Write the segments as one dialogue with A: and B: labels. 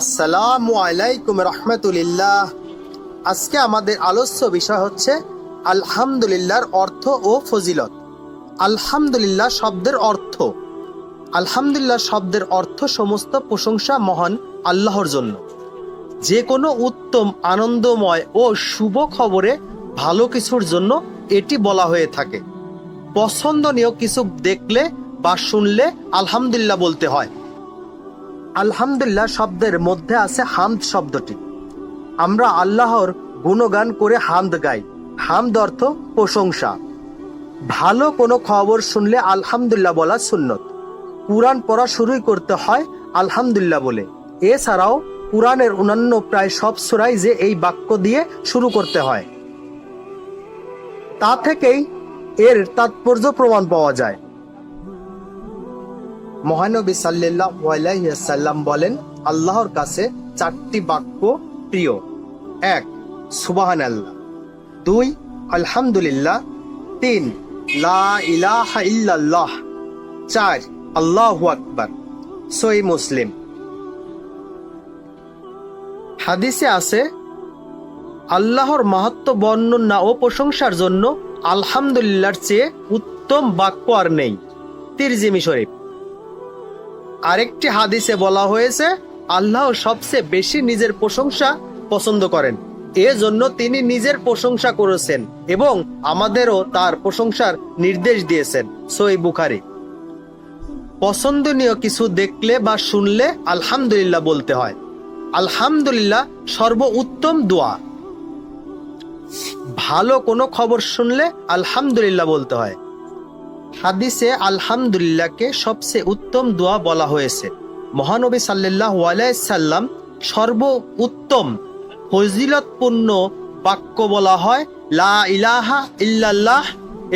A: আসসালামু আলাইকুম রহমতুলিল্লাহ। আজকে আমাদের আলোচ্য বিষয় হচ্ছে আলহামদুলিল্লাহর অর্থ ও ফজিলত। আলহামদুলিল্লাহ শব্দের অর্থ। আলহামদুলিল্লাহ শব্দের অর্থ সমস্ত প্রশংসা মহান আল্লাহর জন্য। যে কোনো উত্তম, আনন্দময় ও শুভ খবরে ভালো কিছুর জন্য এটি বলা হয়ে থাকে। পছন্দনীয় কিছু দেখলে বা শুনলে আলহামদুলিল্লাহ বলতে হয়। আলহামদুলিল্লাহ শব্দের মধ্যে আছে হামদ শব্দটি। আমরা আল্লাহর গুণগান করে হামদ গাই। হামদ অর্থ প্রশংসা। ভালো কোনো খবর শুনলে আলহামদুলিল্লাহ বলা সুন্নত। কোরআন পড়া শুরুই করতে হয় আলহামদুলিল্লাহ বলে। এছাড়াও কোরআনের অন্যান্য প্রায় সব সুরাই যে এই বাক্য দিয়ে শুরু করতে হয়। তা থেকেই এর তাৎপর্য প্রমাণ পাওয়া যায়। মহানবী সাল্লাম বলেন, আল্লাহর কাছে চারটি বাক্য প্রিয়। এক সুবাহান আল্লাহ দুই, আলহামদুলিল্লাহ। তিন, লা চার, আল্লাহু আকবার। সই মুসলিম। হাদিসে আছে, আল্লাহর মাহাত্ম বর্ণনা ও প্রশংসার জন্য আলহামদুলিল্লাহর চেয়ে উত্তম বাক্য আর নেই। তিরজিমি শরীফ। আরেকটি হাদিসে বলা হয়েছে, আল্লাহ সবচেয়ে বেশি নিজের প্রশংসা পছন্দ করেন। এজন্য তিনি নিজের প্রশংসা করেছেন এবং আমাদেরও তার প্রশংসার নির্দেশ দিয়েছেন সই বুখারি। পছন্দনীয় কিছু দেখলে বা শুনলে আলহামদুলিল্লাহ বলতে হয়। আলহামদুলিল্লাহ সর্ব উত্তম দোয়া। ভালো কোনো খবর শুনলে আলহামদুলিল্লাহ বলতে হয়। হাদিসে আলহামদুলিল্লাহকে সবচেয়ে উত্তম দোয়া বলা হয়েছে। মহানবী সাল্লাহ সাল্লাম সর্ব উত্তম ফজিলতপূর্ণ বাক্য বলা হয়, লা ইলাহা ইল্লাল্লাহ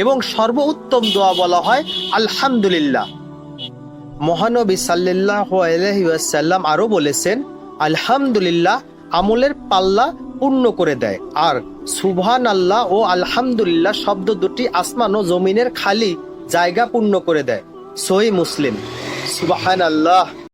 A: এবং সর্ব উত্তম দোয়া বলা হয়, আলহামদুলিল্লাহ। মহানবী সাল্লাহ আলহিউসাল্লাম আরও বলেছেন, আলহামদুলিল্লাহ আমলের পাল্লা পূর্ণ করে দেয়, আর সুবহান আল্লাহ ও আলহামদুলিল্লাহ শব্দ দুটি আসমান ও জমিনের খালি জায়গা পূর্ণ করে দেয়। সই মুসলিম। সুবাহান আল্লাহ